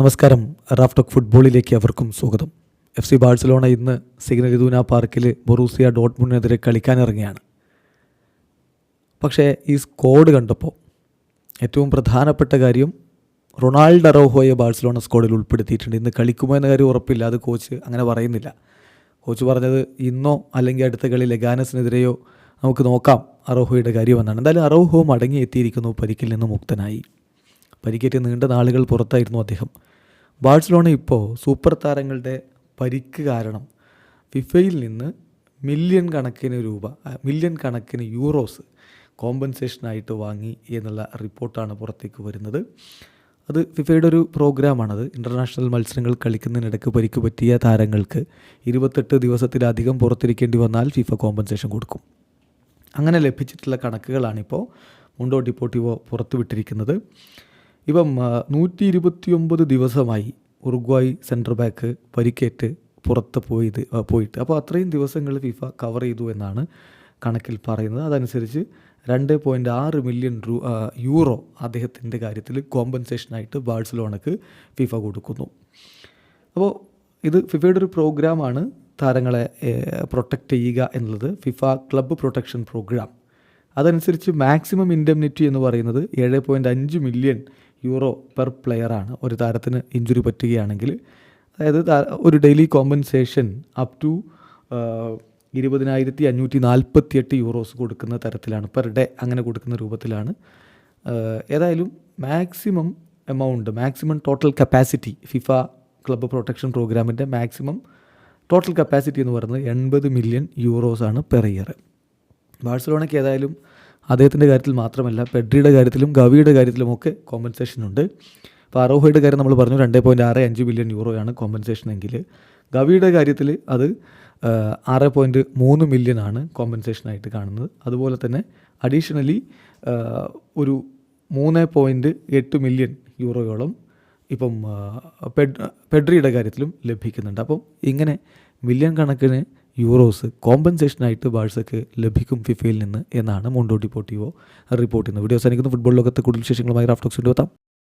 നമസ്കാരം. Raf talk ഫുട്ബോളിലേക്ക് അവർക്കും സ്വാഗതം. എഫ് സി ബാഴ്സലോണ ഇന്ന് സിഗ്നൽ ഇദൂന പാർക്കിൽ ബൊറൂസിയ ഡോട്ട്മുണ്ടിനെതിരെ കളിക്കാനിറങ്ങിയാണ് പക്ഷേ ഈ സ്കോഡ് കണ്ടപ്പോൾ ഏറ്റവും പ്രധാനപ്പെട്ട കാര്യം റൊണാൾഡ് അറോഹോയെ ബാഴ്സലോണ സ്കോഡിൽ ഉൾപ്പെടുത്തിയിട്ടുണ്ട്. ഇന്ന് കളിക്കുമോ എന്ന കാര്യം ഉറപ്പില്ല. അത് കോച്ച് അങ്ങനെ പറയുന്നില്ല. കോച്ച് പറഞ്ഞത് ഇന്നോ അല്ലെങ്കിൽ അടുത്ത കളി ലെഗാനസിനെതിരെയോ നമുക്ക് നോക്കാം അറോഹോയുടെ കാര്യമെന്നാണ്. എന്തായാലും അറോഹോ മടങ്ങി എത്തിയിരിക്കുന്നു പരിക്കിൽ നിന്ന് മുക്തനായി. പരിക്കേറ്റ് നീണ്ട നാളുകൾ പുറത്തായിരുന്നു അദ്ദേഹം. ബാഴ്സലോണ ഇപ്പോൾ സൂപ്പർ താരങ്ങളുടെ പരിക്ക് കാരണം ഫിഫയിൽ നിന്ന് മില്യൺ കണക്കിന് രൂപ മില്യൺ കണക്കിന് യൂറോസ് കോമ്പൻസേഷനായിട്ട് വാങ്ങി എന്നുള്ള റിപ്പോർട്ടാണ് പുറത്തേക്ക് വരുന്നത്. അത് ഫിഫയുടെ ഒരു പ്രോഗ്രാമാണത്. ഇന്റർനാഷണൽ മത്സരങ്ങൾ കളിക്കുന്നതിനിടയ്ക്ക് പരിക്ക് പറ്റിയ താരങ്ങൾക്ക് ഇരുപത്തെട്ട് ദിവസത്തിലധികം പുറത്തിരിക്കേണ്ടി വന്നാൽ ഫിഫ കോമ്പൻസേഷൻ കൊടുക്കും. അങ്ങനെ ലഭിച്ചിട്ടുള്ള കണക്കുകളാണിപ്പോൾ മുണ്ടോ ഡിപ്പോട്ടിവോ പുറത്തുവിട്ടിരിക്കുന്നത്. ഇപ്പം നൂറ്റി ഇരുപത്തിയൊമ്പത് ദിവസമായി ഉറുഗ്വായ് സെന്റർ ബാക്ക് പരിക്കേറ്റ് പുറത്ത് പോയത് പോയിട്ട്. അപ്പോൾ അത്രയും ദിവസങ്ങൾ ഫിഫ കവർ ചെയ്തു എന്നാണ് കണക്കിൽ പറയുന്നത്. അതനുസരിച്ച് രണ്ട് പോയിന്റ് ആറ് മില്യൺ രൂ യൂറോ അദ്ദേഹത്തിന്റെ കാര്യത്തിൽ കോമ്പൻസേഷനായിട്ട് ബാഴ്സലോണക്ക് ഫിഫ കൊടുക്കുന്നു. അപ്പോൾ ഇത് ഫിഫയുടെ ഒരു പ്രോഗ്രാമാണ്. താരങ്ങളെ പ്രൊട്ടക്റ്റ് ചെയ്യുക എന്നുള്ളത് ഫിഫ ക്ലബ്ബ് പ്രൊട്ടക്ഷൻ പ്രോഗ്രാം. അതനുസരിച്ച് മാക്സിമം ഇൻഡെംനിറ്റി എന്ന് പറയുന്നത് ഏഴ് പോയിന്റ് അഞ്ച് മില്യൺ യൂറോ പെർ പ്ലെയറാണ് ഒരു താരത്തിന് ഇഞ്ചുറി പറ്റുകയാണെങ്കിൽ അതായത് ഒരു ഡെയിലി കോമ്പൻസേഷൻ അപ് ടു ഇരുപതിനായിരത്തി അഞ്ഞൂറ്റി നാൽപ്പത്തി എട്ട് യൂറോസ് കൊടുക്കുന്ന തരത്തിലാണ് പെർ ഡേ അങ്ങനെ കൊടുക്കുന്ന രൂപത്തിലാണ്. ഏതായാലും maximum amount maximum total capacity FIFA club protection പ്രോഗ്രാമിന്റെ മാക്സിമം ടോട്ടൽ കപ്പാസിറ്റി എന്ന് പറയുന്നത് എൺപത് മില്യൺ യൂറോസാണ് പെർ ഇയർ ബാഴ്സലോണയ്ക്ക് ഏതായാലും അദ്ദേഹത്തിന്റെ കാര്യത്തിൽ മാത്രമല്ല പെഡ്രിയുടെ കാര്യത്തിലും ഗവിയുടെ കാര്യത്തിലുമൊക്കെ കോമ്പൻസേഷൻ ഉണ്ട്. അപ്പോൾ അറോഹയുടെ കാര്യം നമ്മൾ പറഞ്ഞു രണ്ട് പോയിന്റ് ആറ് അഞ്ച് ബില്യൺ യൂറോയാണ് കോമ്പൻസേഷൻ എങ്കിൽ. ഗവിയുടെ കാര്യത്തിൽ അത് ആറ് പോയിന്റ് മൂന്ന് മില്യൺ ആണ് കോമ്പൻസേഷനായിട്ട് കാണുന്നത്. അതുപോലെ തന്നെ അഡീഷണലി ഒരു മൂന്ന് പോയിന്റ് എട്ട് മില്യൺ യൂറോയോളം ഇപ്പം പെഡ് പെഡ്രിയുടെ കാര്യത്തിലും ലഭിക്കുന്നുണ്ട്. അപ്പം ഇങ്ങനെ മില്യൺ കണക്കിന് യൂറോസ് കോമ്പൻസേഷനായിട്ട് ബാഴ്സക്ക് ലഭിക്കും ഫിഫയിൽ നിന്ന് എന്നാണ് മോണ്ടോ ഡിപ്പോർട്ടിവോ റിപ്പോർട്ട് ചെയ്യുന്നത്. വീഡിയോസ് അവസാനിക്കുന്ന. ഫുട്ബോൾ ലോകത്ത് കൂടുതൽ വിശേഷങ്ങളുമായി റാഫ്റ്റോക്സ് കൊണ്ടുവെത്താം